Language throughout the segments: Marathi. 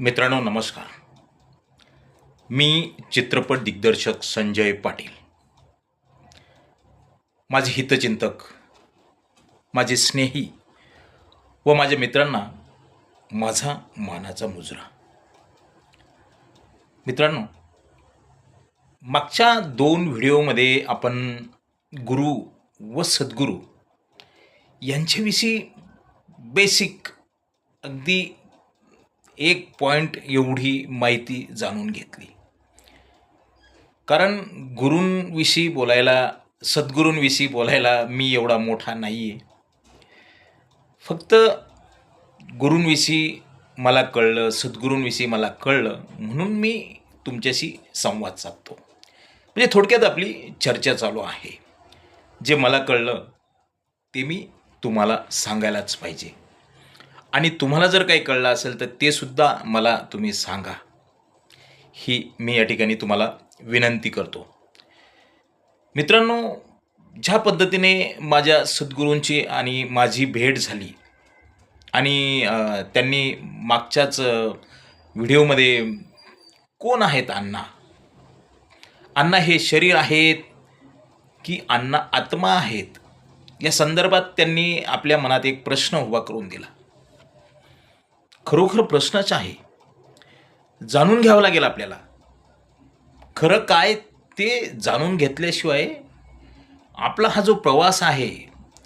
मित्रांनो नमस्कार. मी चित्रपट दिग्दर्शक संजय पाटील. माझे हितचिंतक माझे स्नेही व माझ्या मित्रांना माझा मानाचा मुजरा. मित्रांनो मागच्या दोन व्हिडिओमध्ये आपण गुरु व सद्गुरू यांच्याविषयी बेसिक अगदी एक पॉईंट एवढी माहिती जाणून घेतली. कारण गुरूंविषयी बोलायला सद्गुरूंविषयी बोलायला मी एवढा मोठा नाही आहे फक्त गुरूंविषयी मला कळलं सद्गुरूंविषयी मला कळलं म्हणून मी तुमच्याशी संवाद साधतो. म्हणजे थोडक्यात आपली चर्चा चालू आहे. जे मला कळलं ते मी तुम्हाला सांगायलाच पाहिजे. आणि तुम्हाला जर काही कळलं असेल तर ते सुद्धा मला तुम्ही सांगा. ही मी या ठिकाणी तुम्हाला विनंती करतो. मित्रांनो ज्या पद्धतीने माझ्या सद्गुरूंची आणि माझी भेट झाली आणि त्यांनी मागच्याच व्हिडिओमध्ये कोण आहेत अण्णा? अण्णा हे शरीर आहेत की अण्णा आत्मा आहेत? या संदर्भात त्यांनी आपल्या मनात एक प्रश्न उभा करून दिला. खरोखर प्रश्नच आहे. जाणून घ्यावं लागेल आपल्याला. खरं काय ते जाणून घेतल्याशिवाय आपला हा जो प्रवास आहे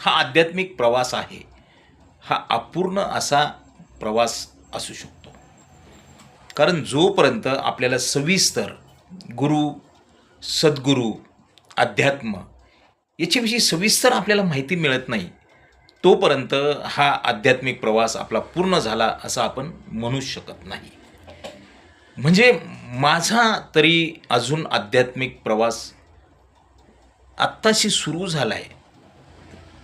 हा आध्यात्मिक प्रवास आहे हा अपूर्ण असा प्रवास असू शकतो. कारण जोपर्यंत आपल्याला सविस्तर गुरु सद्गुरू अध्यात्म याच्याविषयी सविस्तर आपल्याला माहिती मिळत नाही तोपर्यंत हा आध्यात्मिक प्रवास आपला पूर्ण झाला असं आपण म्हणूच शकत नाही. म्हणजे माझा तरी अजून आध्यात्मिक प्रवास आत्ताशी सुरू झाला आहे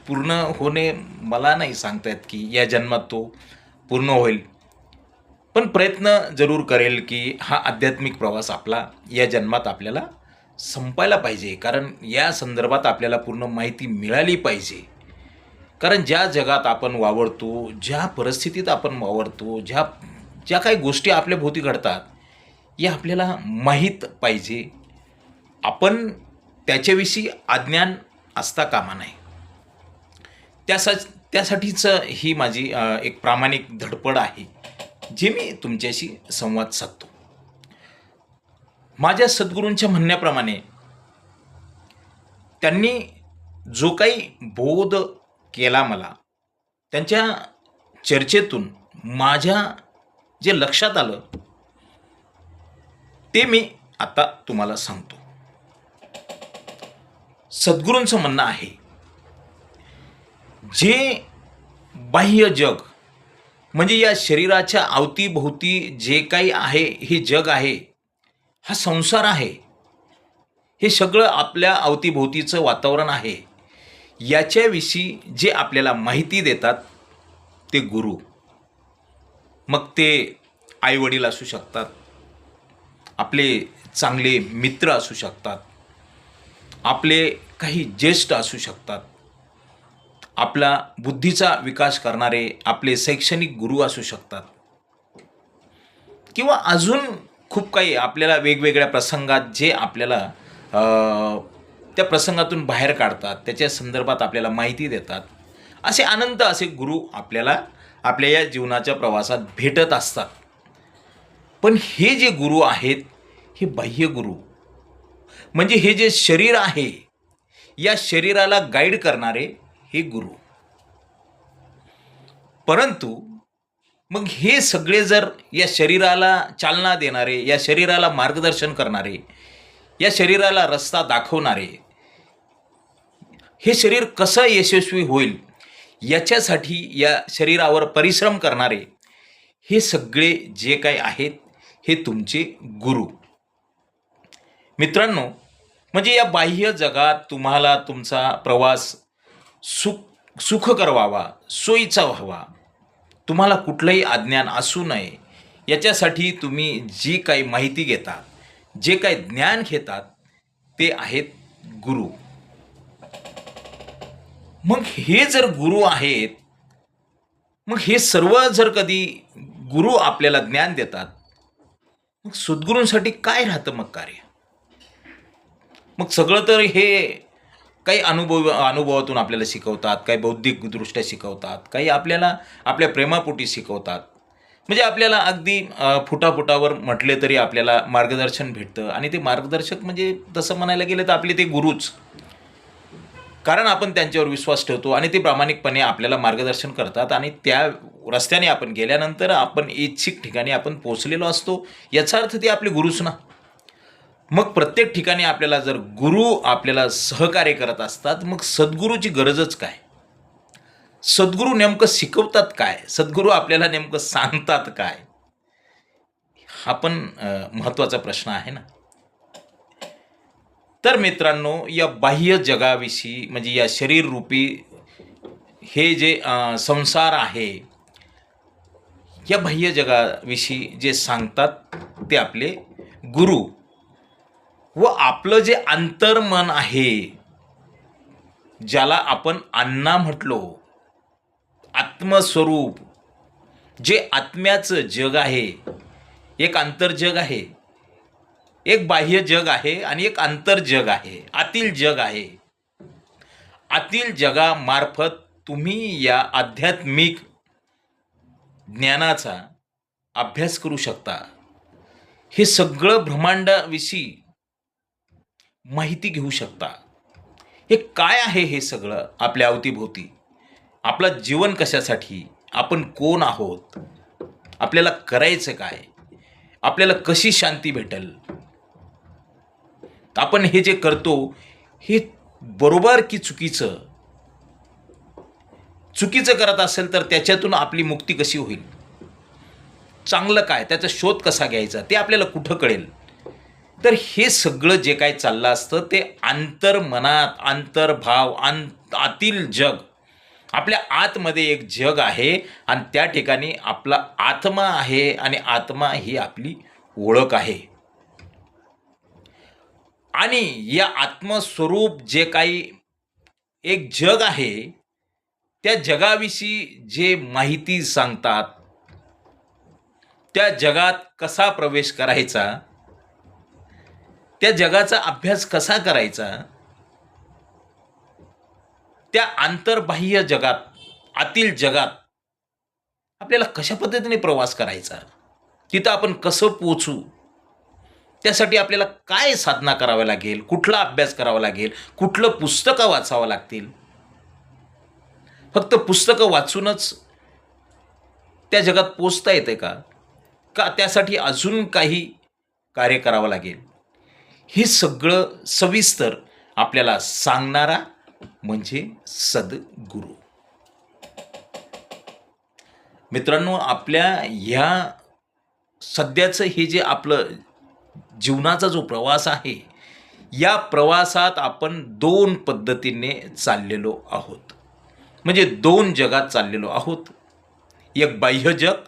पूर्ण होणे मला नाही सांगता येत की या जन्मात तो पूर्ण होईल. पण प्रयत्न जरूर करेल की हा आध्यात्मिक प्रवास आपला या जन्मात आपल्याला संपायला पाहिजे. कारण या संदर्भात आपल्याला पूर्ण माहिती मिळाली पाहिजे. कारण ज्या जगात आपण वावरतो ज्या परिस्थितीत आपण वावरतो ज्या ज्या काही गोष्टी आपल्या भोवती घडतात या आपल्याला माहीत पाहिजे. आपण त्याच्याविषयी अज्ञान असता कामा नाही त्यासा त्यासाठीच ही माझी एक प्रामाणिक धडपड आहे जे मी तुमच्याशी संवाद साधतो. माझ्या सद्गुरूंच्या म्हणण्याप्रमाणे त्यांनी जो काही बोध केला मला. त्यांच्या चर्चेतून माझ्या जे लक्षात आलं ते मी आता तुम्हाला सांगतो. सद्गुरूंचं म्हणणं आहे जे बाह्य जग म्हणजे या शरीराच्या अवतीभोवती जे काही आहे हे जग आहे हा संसार आहे हे सगळं आपल्या अवतीभोवतीचं वातावरण आहे. याच्याविषयी जे आपल्याला माहिती देतात ते गुरु. मग ते आईवडील असू शकतात. आपले चांगले मित्र असू शकतात. आपले काही ज्येष्ठ असू शकतात. आपला बुद्धीचा विकास करणारे आपले शैक्षणिक गुरु असू शकतात. किंवा अजून खूप काही आपल्याला वेगवेगळ्या प्रसंगात जे आपल्याला त्या प्रसंगातून बाहेर काढतात त्याच्या संदर्भात आपल्याला माहिती देतात. असे अनंत असे गुरु आपल्याला आपल्या या जीवनाच्या प्रवासात भेटत असतात. पण हे जे गुरु आहेत हे बाह्य गुरु. म्हणजे हे जे शरीर आहे या शरीराला गाईड करणारे हे गुरु. परंतु मग हे सगळे जर या शरीराला चालना देणारे या शरीराला मार्गदर्शन करणारे या शरीराला रस्ता दाखवणारे हे शरीर कसं यशस्वी होईल याच्यासाठी या शरीरावर परिश्रम करणारे हे सगळे जे काय आहेत हे तुमचे गुरु. मित्रांनो म्हणजे या बाह्य जगात तुम्हाला तुमचा प्रवास सुख सुखकर व्हावा सोयीचा व्हावा. तुम्हाला कुठलंही अज्ञान असू नये. याच्यासाठी तुम्ही जी काही माहिती घेतात जे काही ज्ञान घेतात ते आहेत गुरु. मग हे जर गुरु आहेत मग हे सर्व जर कधी गुरु आपल्याला ज्ञान देतात मग सद्गुरूंसाठी काय राहतं मग कार्य? मग सगळं तर हे काही अनुभव अनुभवातून आपल्याला शिकवतात काही बौद्धिकदृष्ट्या शिकवतात काही आपल्याला आपल्या प्रेमापोटी शिकवतात. म्हणजे आपल्याला अगदी फुटाफुटावर म्हटले तरी आपल्याला मार्गदर्शन भेटतं आणि ते मार्गदर्शक म्हणजे तसं म्हणायला गेलं तर आपले ते गुरुच. कारण आपण त्यांच्यावर विश्वास ठेवतो आणि ते प्रामाणिकपणे आपल्याला मार्गदर्शन करतात आणि त्या रस्त्याने आपण गेल्यानंतर आपण इच्छिक ठिकाणी आपण पोचलेलो असतो. याचा अर्थ ते आपले गुरुच ना. मग प्रत्येक ठिकाणी आपल्याला जर गुरु आपल्याला सहकार्य करत असतात मग सद्गुरूची गरजच काय? सद्गुरू नेमकं शिकवतात काय? सद्गुरू आपल्याला नेमकं सांगतात काय? हा पण महत्त्वाचा प्रश्न आहे ना. तर मित्रांनो या बाह्य जगाविषयी म्हणजे या शरीररूपी हे जे संसार आहे या बाह्य जगाविषयी जे सांगतात ते आपले गुरु व आपलं जे अंतर्मन आहे ज्याला आपण अण्णा म्हटलो आत्मस्वरूप जे आत्म्याचं जग आहे एक आंतरजग आहे एक बाह्य जग आहे आणि एक आंतर जग आहे. आतील जग आहे. आतील जगामार्फत तुम्ही या आध्यात्मिक ज्ञानाचा अभ्यास करू शकता. हे सगळं ब्रह्मांडाविषयी माहिती घेऊ शकता. हे काय आहे हे सगळं आपल्या अवतीभोवती? आपलं जीवन कशासाठी? आपण कोण आहोत? आपल्याला करायचं काय? आपल्याला कशी शांती भेटेल? आपण हे जे करतो हे बरोबर की चुकीचं? चुकीचं करत असेल तर त्याच्यातून आपली मुक्ती कशी होईल? चांगलं काय? त्याचा शोध कसा घ्यायचा? ते आपल्याला कुठं कळेल? तर हे सगळं जे काय चाललं असतं ते आंतरमनात आंतरभाव आं आतील जग. आपल्या आतमध्ये एक जग आहे आणि त्या ठिकाणी आपला आत्मा आहे आणि आत्मा ही आपली ओळख आहे. आणि या आत्मस्वरूप जे काही एक जग आहे त्या जगाविषयी जे माहिती सांगतात त्या जगात कसा प्रवेश करायचा त्या जगाचा अभ्यास कसा करायचा त्या आंतरबाह्य जगात आतील जगात आपल्याला कशा पद्धतीने प्रवास करायचा तिथं आपण कसं पोचू त्यासाठी आपल्याला काय साधना कराव्या लागेल? कुठला अभ्यास करावा लागेल? कुठलं पुस्तकं वाचावं लागतील? फक्त पुस्तकं वाचूनच त्या जगात पोचता येते का? का त्यासाठी अजून काही कार्य करावं लागेल? हे सगळं सविस्तर आपल्याला सांगणारा म्हणजे सद्गुरू. मित्रांनो आपल्या ह्या सध्याचं हे जे आपलं जीवनाचा जो प्रवास आहे या प्रवासात आपण दोन पद्धतीने चाललेलो आहोत. म्हणजे दोन जगात चाललेलो आहोत. एक बाह्य जग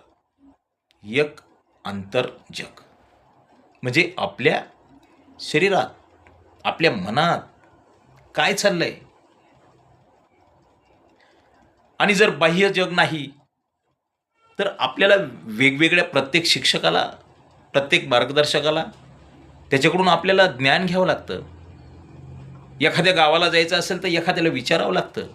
एक आंतरजग म्हणजे आपल्या शरीरात आपल्या मनात काय चाललंय? आणि जर बाह्य जग नाही तर आपल्याला वेगवेगळ्या प्रत्येक शिक्षकाला प्रत्येक मार्गदर्शकाला त्याच्याकडून आपल्याला ज्ञान घ्यावं लागतं. एखाद्या गावाला जायचं असेल तर एखाद्याला विचारावं लागतं.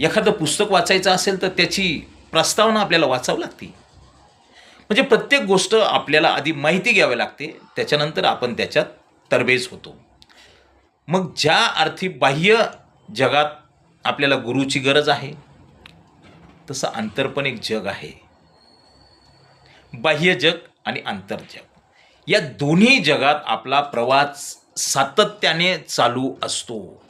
एखादं पुस्तक वाचायचं असेल तर त्याची प्रस्तावना आपल्याला वाचावं लागते. म्हणजे प्रत्येक गोष्ट आपल्याला आधी माहिती घ्यावी लागते. त्याच्यानंतर आपण त्याच्यात तरबेज होतो. मग ज्या अर्थी बाह्य जगात आपल्याला गुरुची गरज आहे तसं आंतरपण एक जग आहे. बाह्य जग आणि आंतरजग. या दोन्ही जगात आपला प्रवास सातत्याने चालू असतो.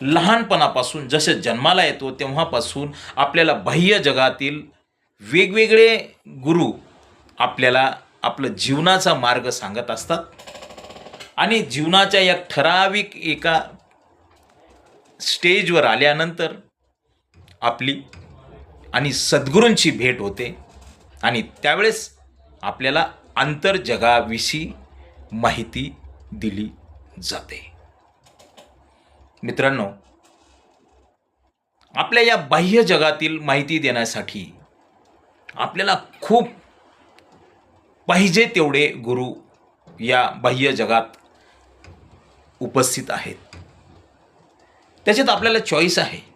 लहानपणापासून जसे जन्माला येतो तेव्हापासून आपल्याला बाह्य जगातील वेगवेगळे गुरु आपल्याला आपलं जीवनाचा मार्ग सांगत असतात. आणि जीवनाच्या या ठराविक एका स्टेजवर आल्यानंतर आपली आणि सद्गुरूंची भेट होते. आणि त्यावेळेस आपल्याला आंतरजगाविषयी माहिती दिली जाते. मित्रांनो आपल्या या बाह्य जगातील माहिती देण्यासाठी आपल्याला खूप पाहिजे तेवढे गुरु या बाह्य जगात उपस्थित आहेत. त्याच्यात आपल्याला चॉईस आहे.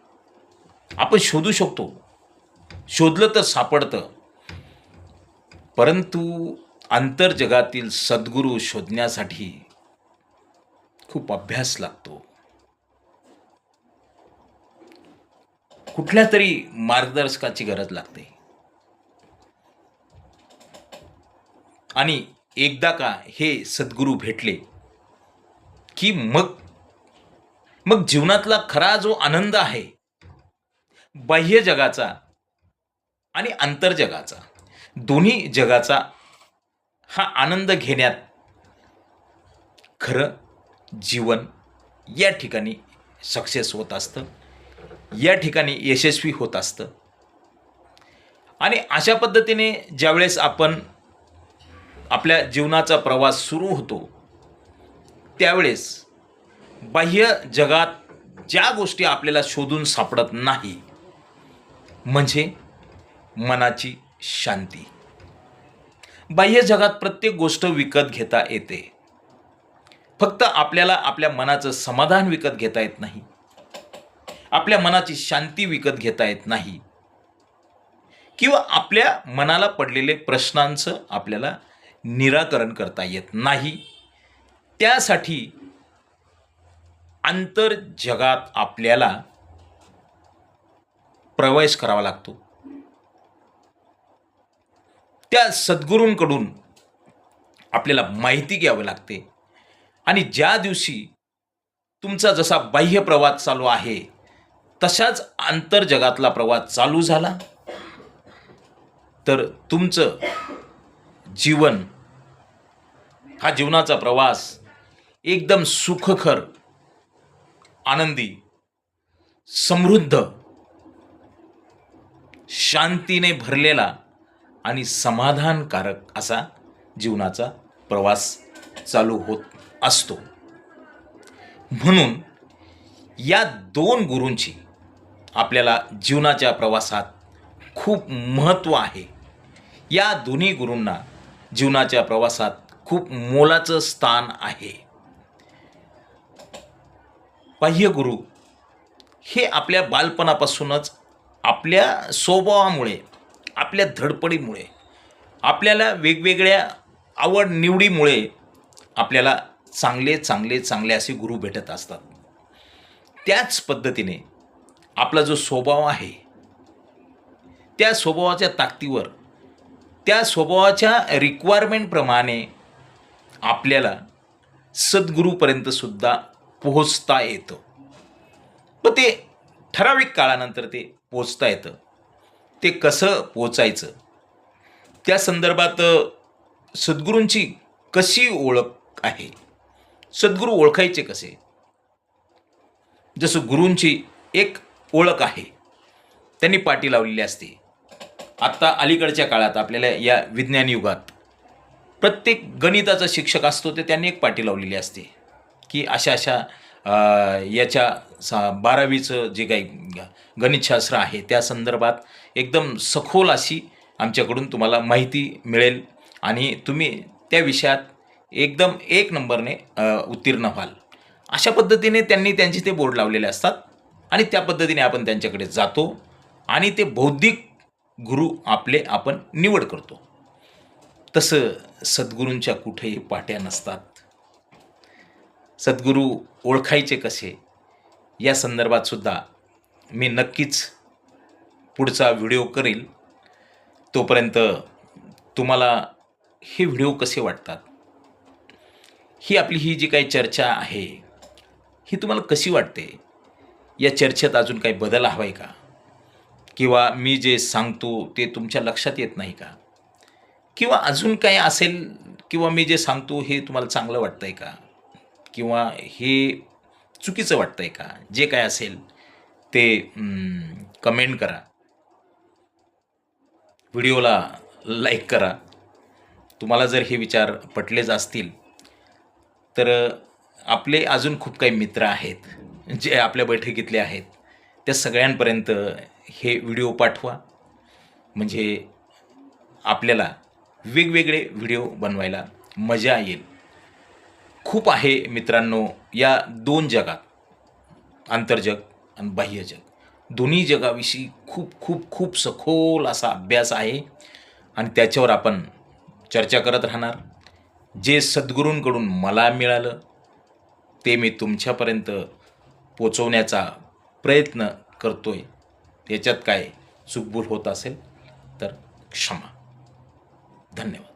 आपण शोधू शकतो. शोधलं तर सापडतं. परंतु आंतरजगातील सद्गुरू शोधण्यासाठी खूप अभ्यास लागतो. कुठल्या तरी मार्गदर्शकाची गरज लागते. आणि एकदा का हे सद्गुरू भेटले की मग मग जीवनातला खरा जो आनंद आहे बाह्य जगाचा आणि आंतरजगाचा. दोन्ही जगाचा हा आनंद घेण्यात खरं जीवन या ठिकाणी सक्सेस होत असतं. या ठिकाणी यशस्वी होत असतं. आणि अशा पद्धतीने ज्यावेळेस आपण आपल्या जीवनाचा प्रवास सुरू होतो त्यावेळेस बाह्य जगात ज्या गोष्टी आपल्याला शोधून सापडत नाही म्हणजे मनाची शांती. बाह्य जगात प्रत्येक गोष्ट विकत घेता येते. फक्त आपल्याला आपल्या मनाचं समाधान विकत घेता येत नाही. आपल्या मनाची शांती विकत घेता येत नाही. किंवा आपल्या मनाला पडलेले प्रश्नांचं आपल्याला निराकरण करता येत नाही. त्यासाठी आंतरजगात आपल्याला प्रवेश करावा लागतो. त्या सद्गुरूंकडून आपल्याला माहिती घ्यावी लागते. आणि ज्या दिवशी तुमचा जसा बाह्य प्रवास चालू आहे तशाच आंतरजगातला प्रवास चालू झाला. तर तुमचं जीवन हा जीवनाचा प्रवास एकदम सुखकर आनंदी समृद्ध शांतीने भरलेला आणि समाधानकारक असा जीवनाचा प्रवास चालू होत असतो. म्हणून या दोन गुरूंची आपल्याला जीवनाच्या प्रवासात खूप महत्त्व आहे. या दोन्ही गुरूंना जीवनाच्या प्रवासात खूप मोलाचं स्थान आहे. बाह्य गुरु हे आपल्या बालपणापासूनच आपल्या स्वभावामुळे आपल्या धडपडीमुळे आपल्याला वेगवेगळ्या आवड निवडीमुळे आपल्याला चांगले चांगले चांगले असे गुरु भेटत असतात. त्याच पद्धतीने आपला जो स्वभाव आहे त्या स्वभावाच्या ताकदीवर त्या स्वभावाच्या रिक्वायरमेंटप्रमाणे आपल्याला सद्गुरूपर्यंतसुद्धा पोहोचता येतं. व ते ठराविक काळानंतर ते पोचता येतं. ते कसं पोचायचं? त्या संदर्भात सद्गुरूंची कशी ओळख आहे? सद्गुरू ओळखायचे कसे? जसं गुरूंची एक ओळख आहे त्यांनी पाठी लावलेली असते. आत्ता अलीकडच्या काळात आपल्याला या विज्ञान युगात प्रत्येक गणिताचा शिक्षक असतो ते त्यांनी एक पाठी लावलेली असते. की अशा अशा याच्या सा बारावीचं जे काही गणितशास्त्र आहे त्या संदर्भात एकदम सखोल अशी आमच्याकडून तुम्हाला माहिती मिळेल आणि तुम्ही त्या विषयात एकदम एक नंबरने उत्तीर्ण व्हाल. अशा पद्धतीने त्यांनी त्यांचे ते बोर्ड लावलेले असतात आणि त्या पद्धतीने आपण त्यांच्याकडे जातो आणि ते बौद्धिक गुरु आपले आपण निवड करतो. तसं सद्गुरूंच्या कुठेही पाट्या नसतात. सद्गुरू ओळखायचे कसे? या संदर्भात सुद्धा मी नक्कीच पुढचा व्हिडिओ करेल. तोपर्यंत तुम्हाला हे व्हिडिओ कसे वाटतात? ही आपली ही जी काही चर्चा आहे ही तुम्हाला कशी वाटते? या चर्चेत अजून काही बदल हवा आहे का? किंवा मी जे सांगतो ते तुमच्या लक्षात येत नाही का? किंवा अजून काय असेल किंवा मी जे सांगतो हे तुम्हाला चांगलं वाटतं आहे का? किंवा हे चुकीचं वाटतं आहे का? जे काय असेल ते कमेंट करा. व्हिडिओला लाईक करा. तुम्हाला जर हे विचार पटलेच असतील तर आपले अजून खूप काही मित्र आहेत जे आपल्या बैठकीतले आहेत त्या सगळ्यांपर्यंत हे व्हिडिओ पाठवा. म्हणजे आपल्याला वेगवेगळे व्हिडिओ बनवायला मजा येईल. खूप आहे मित्रांनो या दोन जगात. आंतरजग आणि बाह्यजग. दोन्ही जगाविषयी खूप खूप खूप सखोल असा अभ्यास आहे आणि त्याच्यावर आपण चर्चा करत राहणार. जे सद्गुरूंकडून मला मिळालं ते मी तुमच्यापर्यंत पोचवण्याचा प्रयत्न करतो आहे त्याच्यात काय चुकबूल होत असेल तर क्षमा. धन्यवाद.